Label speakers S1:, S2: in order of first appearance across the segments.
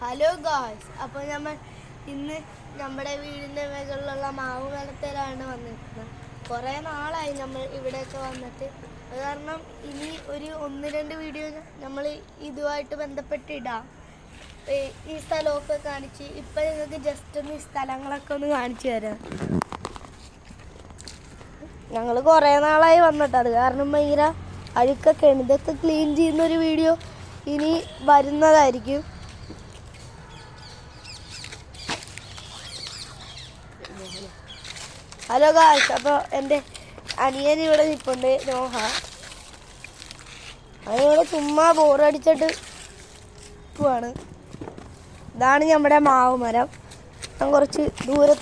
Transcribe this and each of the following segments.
S1: Hello guys അപ്പോൾ നമ്മൾ ഇന്ന് നമ്മുടെ വീടിന്റെ മുകളിലുള്ള മാവ് കലത്തിലാണ് വന്നിരിക്കുന്നത്. കുറേ നാളായി നമ്മൾ ഇവിടെയൊക്കെ വന്നിട്ട്. അത് കാരണം ഇനി ഒരു ഒന്ന് രണ്ട് വീഡിയോ നമ്മൾ ഇതുമായിട്ട് ബന്ധപ്പെട്ട് ഇടാം ഈ- സ്ഥലമൊക്കെ കാണിച്ച് ഇപ്പം നിങ്ങൾക്ക് ജസ്റ്റ് ഒന്ന് ഈ സ്ഥലങ്ങളൊക്കെ ഒന്ന് കാണിച്ചു തരാം. ഞങ്ങൾ കുറേ നാളായി വന്നിട്ട്. അത് കാരണം ഭയങ്കര അഴുക്കൊക്കെ ഇതൊക്കെ ക്ലീൻ ചെയ്യുന്ന ഒരു വീഡിയോ ഇനി വരുന്നതായിരിക്കും. ഹലോ ഗായ്സ് അപ്പോൾ എന്റെ അനിയൻ ഇവിടെ നിൽപ്പുണ്ട് നോഹ. അതിവിടെ ചുമ്മാ ബോറടിച്ചിട്ട് പോവാണ്. ഇതാണ് നമ്മുടെ മാവ് മരം ഞാൻ കുറച്ച് ദൂരെ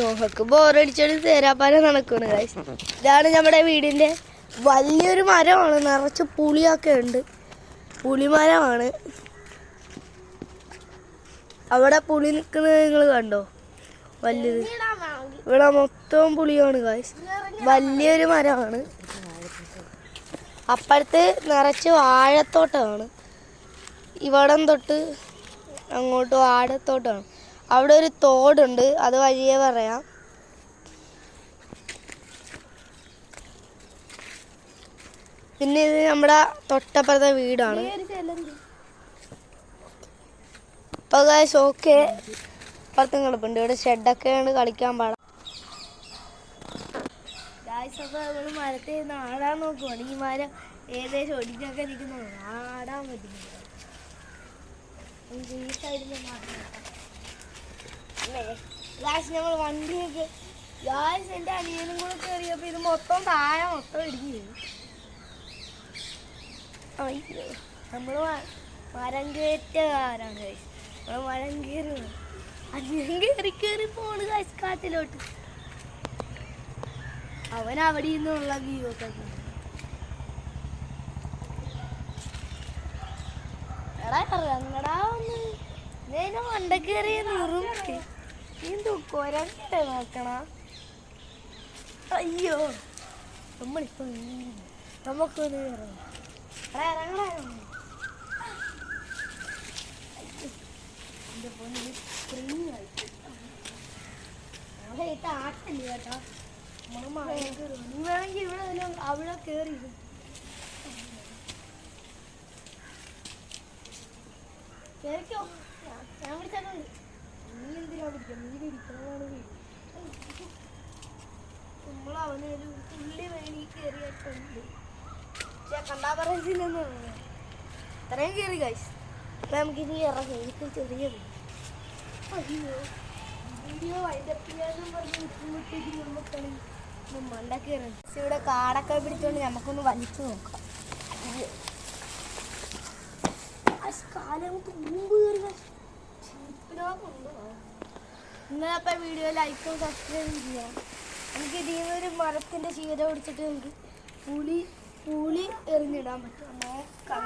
S1: നോഹക്ക് ബോറടിച്ചിട്ട് തേരാപ്പാല നടക്കുകയാണ് ഗായ്സ് ഇതാണ് നമ്മുടെ വീടിന്റെ വലിയൊരു മരമാണ് നിറച്ച് പുളിയൊക്കെ ഉണ്ട്. പുളിമരമാണ്. അവിടെ പുളി നിൽക്കുന്നത് നിങ്ങൾ കണ്ടോ? വലിയത് ഇവിടെ മൊത്തം പുളിയാണ് ഗായ്സ് വലിയൊരു മരമാണ്. അപ്പുറത്ത് നിറച്ച് വാഴത്തോട്ടമാണ് ഇവിടം തൊട്ട് അങ്ങോട്ട് വാഴത്തോട്ടമാണ് അവിടെ ഒരു തോടുണ്ട് അത് വഴിയേ പറയാം. പിന്നെ ഇത് നമ്മുടെ തൊട്ടപ്പുറത്തെ വീടാണ്. അപ്പോൾ ഗായ്സ് ഓക്കെ അപ്പുറത്തും കിടപ്പുണ്ട് ഇവിടെ ഷെഡൊക്കെയാണ് കളിക്കാൻ പാടാം. നമ്മൾ ആടാൻ നോക്കുവാണ്. ഈ മരം ഏകദേശം ഒടിഞ്ഞൊക്കെ നിൽക്കുന്നത് ആടാൻ ഗായ്സ് നമ്മൾ വണ്ടിയൊക്കെ ഗായ്സ് എന്റെ അനിയനും കൂടെ കയറിയപ്പോൾ ഇത് മൊത്തം താഴെ മൊത്തം ഇടിഞ്ഞു നമ്മൾ മരം കയറ്റക്കാരാണ് നമ്മൾ മരം കയറി അനിയൻ കയറി കയറി പോണ് കാറ്റിലോട്ട് അവൻ അവിടെ നിന്നുള്ള വ്യൂ ഒക്കെ എടാ ഇറങ്ങടാ ഒന്ന്. ഞാൻ മണ്ട കയറി നിറുത്തി നീ കൊരട്ടെ നോക്കണ. അയ്യോ നമ്മളിപ്പോ നമുക്കൊന്ന് ഇറങ്ങാം. എടാ ഇറങ്ങടാ. ഒന്ന്. അയ്യോ. കയറും നീ അവിടെ കയറി ഇരുന്ന്. ഞാൻ- ഞാൻ നീ എന്തിനാ നീ അവനെ ഒരു വേണി കയറിയിട്ടുണ്ട് പക്ഷെ കണ്ടാ പറയുന്നില്ലെന്ന് ഇത്രയും കയറി ഗൈസ് അപ്പൊ നമുക്ക് ഇനി ഇറങ്ങി എനിക്ക് ചെറിയ ഇവിടെ കാടൊക്കെ പിടിച്ചോണ്ട് നമുക്കൊന്ന് വലിച്ചു നോക്കാം. ഇന്നലത്തെ വീഡിയോ ലൈക്കും സബ്സ്ക്രൈബും ചെയ്യാം. നമുക്ക് ഇതിൽ നിന്ന് ഒരു മരത്തിന്റെ ശീല പിടിച്ചിട്ട് നമുക്ക് പുളി പുളി എറിഞ്ഞിടാൻ പറ്റും. നോക്കാം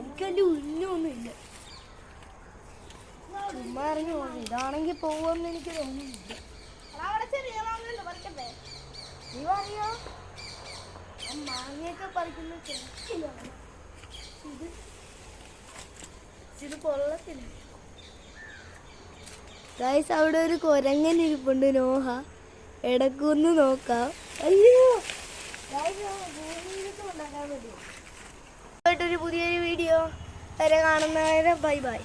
S1: എനിക്ക് വലിയ ചുമ്മാ ഇറങ്ങി പോകുന്നു ഇതാണെങ്കിൽ പോകുമെന്ന് എനിക്ക് തോന്നുന്നില്ല. നീ പറയോ? ആ മാങ്ങയൊക്കെ പറിക്കുന്ന ചെറുക്കിലാണ് ഇത് ഇത് കൊള്ളത്തില്ല. ഗൈസ് അവിടെ ഒരു കൊരങ്ങൻ ഇരിപ്പുണ്ട് നോഹ. ഇടക്കൊന്ന് നോക്കാം. അയ്യോ. ഒരു പുതിയൊരു വീഡിയോ. വരെ കാണുന്നവരെ ബൈ ബൈ.